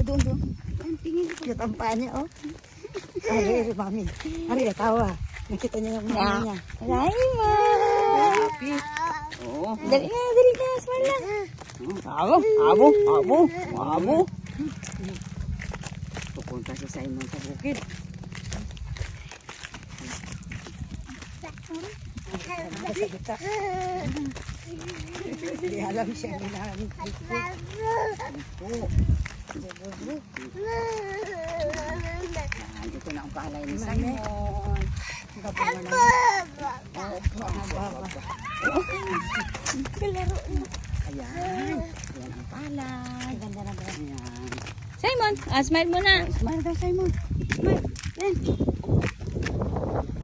doon, doon. Ang tingin ko. Paa niya, oh. Aroy, mami. Aroy, natawa. Nakita niya yung mami niya. Raima! Happy. Oo. Dali na, dali na. Smile na. Abo. Sa gita. Hindi alam siya nilalang dito. Dito. Ah, Dito na ang palay ni Simon. Oo, ang baba. Kalaro na. Ayan. Ayan ang palay. Ganda? Ayan. Simon, ah, smile mo na. Smile daw, Simon.